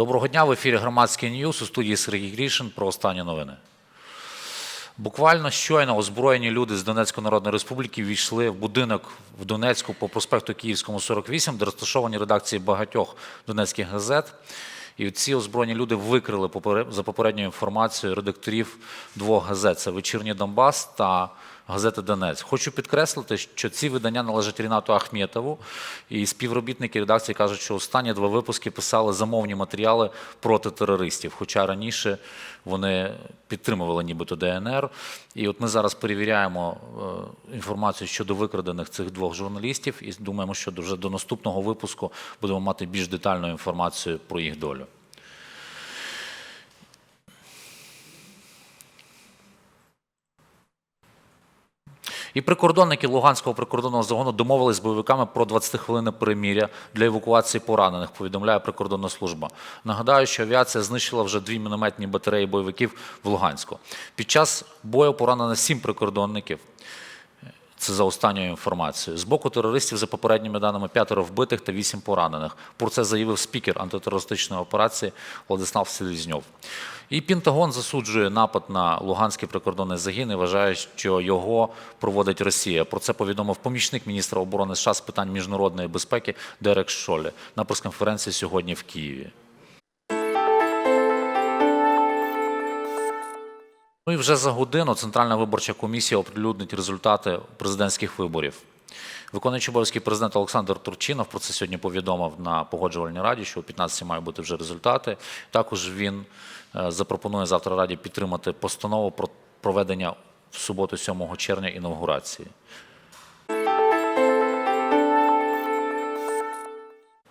Доброго дня в ефірі громадський Ньюс у студії Сергій Грішин про останні новини. Буквально щойно озброєні люди з Донецької Народної Республіки війшли в будинок в Донецьку по проспекту Київському 48, де розташовані редакції багатьох донецьких газет. І ці озброєні люди викрили за попередньою інформацією редакторів двох газет: це Вечірній Донбас та газети Донець. Хочу підкреслити, що ці видання належать Рінату Ахметову, і співробітники редакції кажуть, що останні два випуски писали замовні матеріали проти терористів. Хоча раніше вони підтримували нібито ДНР. І от ми зараз перевіряємо е, інформацію щодо викрадених цих двох журналістів, і думаємо, що вже до наступного випуску будемо мати більш детальну інформацію про їх долю. І прикордонники Луганського прикордонного загону домовились з бойовиками про 20 хвилин переміря для евакуації поранених, повідомляє прикордонна служба. Нагадаю, що авіація знищила вже дві мінометні батареї бойовиків в Луганську. Під час бою поранено сім прикордонників. Це за останньою інформацією. З боку терористів, за попередніми даними, п'ятеро вбитих та вісім поранених. Про це заявив спікер антитерористичної операції Владислав Селізньов. І Пентагон засуджує напад на Луганський прикордонний загін і вважає, що його проводить Росія. Про це повідомив помічник міністра оборони США з питань міжнародної безпеки Дерек Шолі на прес-конференції сьогодні в Києві. Ну і вже за годину Центральна виборча комісія оприлюднить результати президентських виборів. Виконуючий обов'язки президента Олександр Турчинов про це сьогодні повідомив на погоджувальній раді, що о 15 мають бути вже результати. Також він е, запропонує завтра раді підтримати постанову про проведення в суботу, 7 червня, інаугурації.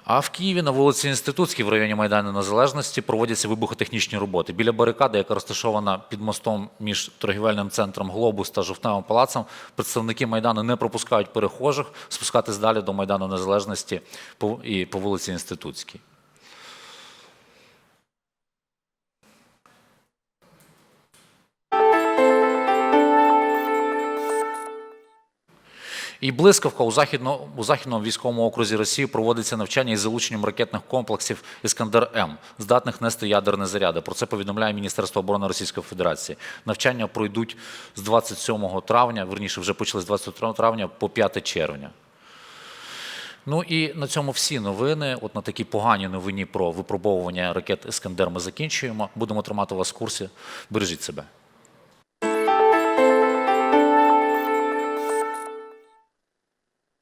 А в Києві на вулиці Інститутській в районі Майдану Незалежності проводяться вибухотехнічні роботи. Біля барикади, яка розташована під мостом між торгівельним центром Глобус та Жовтневим палацем, представники Майдану не пропускають перехожих спускатись далі до Майдану Незалежності і по вулиці Інститутській. І блискавка у західному, у західному військовому окрузі Росії проводиться навчання із залученням ракетних комплексів Іскандер М, здатних нести ядерні заряди. Про це повідомляє Міністерство оборони Російської Федерації. Навчання пройдуть з 27 травня, верніше вже почали з 23 травня по 5 червня. Ну і на цьому всі новини. От на такій поганій новині про випробовування ракет Іскандер ми закінчуємо. Будемо тримати вас в курсі. Бережіть себе.